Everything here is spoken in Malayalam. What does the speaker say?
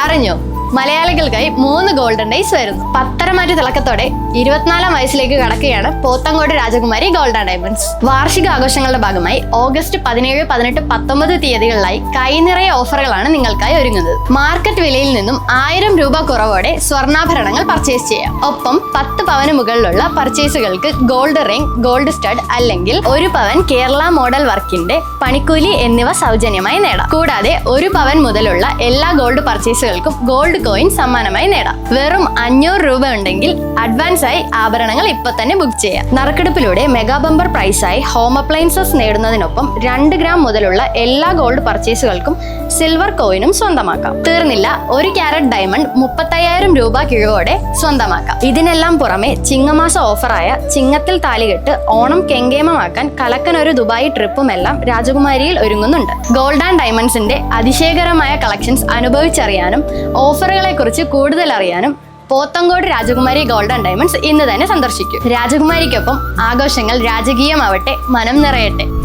അറിഞ്ഞോ മലയാളികൾക്കായി മൂന്ന് ഗോൾഡൻ ഡേയ്സ് വരുന്നു. പത്തരമാറ്റ തിളക്കത്തോടെ ഇരുപത്തിനാലാം വയസ്സിലേക്ക് കടക്കുകയാണ് പോത്തങ്കോട് രാജകുമാരി ഗോൾഡൻ ഡയമണ്ട്സ്. വാർഷിക ആഘോഷങ്ങളുടെ ഭാഗമായി ഓഗസ്റ്റ് പതിനേഴ് പതിനെട്ട് പത്തൊമ്പത് തീയതികളിലായി കൈനിറയ ഓഫറുകളാണ് നിങ്ങൾക്കായി ഒരുങ്ങുന്നത്. മാർക്കറ്റ് വിലയിൽ നിന്നും ആയിരം രൂപ കുറവോടെ സ്വർണാഭരണങ്ങൾ പർച്ചേസ് ചെയ്യാം. ഒപ്പം പത്ത് പവന് മുകളിലുള്ള പർച്ചേസുകൾക്ക് ഗോൾഡ് റിംഗ് ഗോൾഡ് സ്റ്റഡ് അല്ലെങ്കിൽ ഒരു പവൻ കേരള മോഡൽ വർക്കിന്റെ പണിക്കൂലി എന്നിവ സൗജന്യമായി നേടാം. കൂടാതെ ഒരു പവൻ മുതലുള്ള എല്ലാ ഗോൾഡ് പർച്ചേസുകൾക്കും ഗോൾഡ് കോയിൻ സമ്മാനമായി നേടാം. വെറും അഞ്ഞൂറ് രൂപ ഉണ്ടെങ്കിൽ അഡ്വാൻസ് ആയി ആഭരണങ്ങൾ ഇപ്പൊ തന്നെ ബുക്ക് ചെയ്യാം. നറുക്കെടുപ്പിലൂടെ മെഗാ ബമ്പർ പ്രൈസായി ഹോം അപ്ലയൻസസ് നേടുന്നതിനൊപ്പം രണ്ട് ഗ്രാം മുതലുള്ള എല്ലാ ഗോൾഡ് പർച്ചേസുകൾക്കും സിൽവർ കോയിനും സ്വന്തമാക്കാം. തീർന്നില്ല ഒരു ക്യാരറ്റ് ഡയമണ്ട് മുപ്പത്തയ്യായിരം രൂപ കിഴിവോടെ സ്വന്തമാക്കാം. ഇതിനെല്ലാം പുറമെ ചിങ്ങമാസ ഓഫറായ ചിങ്ങത്തിൽ താലികെട്ട് ഓണം കെങ്കേമമാക്കാൻ കലക്കൻ ഒരു ദുബായ് ട്രിപ്പും എല്ലാം രാജകുമാരിയിൽ ഒരുങ്ങുന്നുണ്ട്. ഗോൾഡ് ആൻഡ് ഡയമണ്ട്സിന്റെ അതിശയകരമായ കളക്ഷൻസ് അനുഭവിച്ചറിയാനും ഓഫറുകളെ കുറിച്ച് കൂടുതൽ അറിയാനും പോത്തങ്കോട് രാജകുമാരി ഗോൾഡൻ ഡയമണ്ട്സ് ഇന്ന് തന്നെ സന്ദർശിക്കും. രാജകുമാരിക്കൊപ്പം ആഘോഷങ്ങൾ രാജകീയമാവട്ടെ മനം നിറയട്ടെ.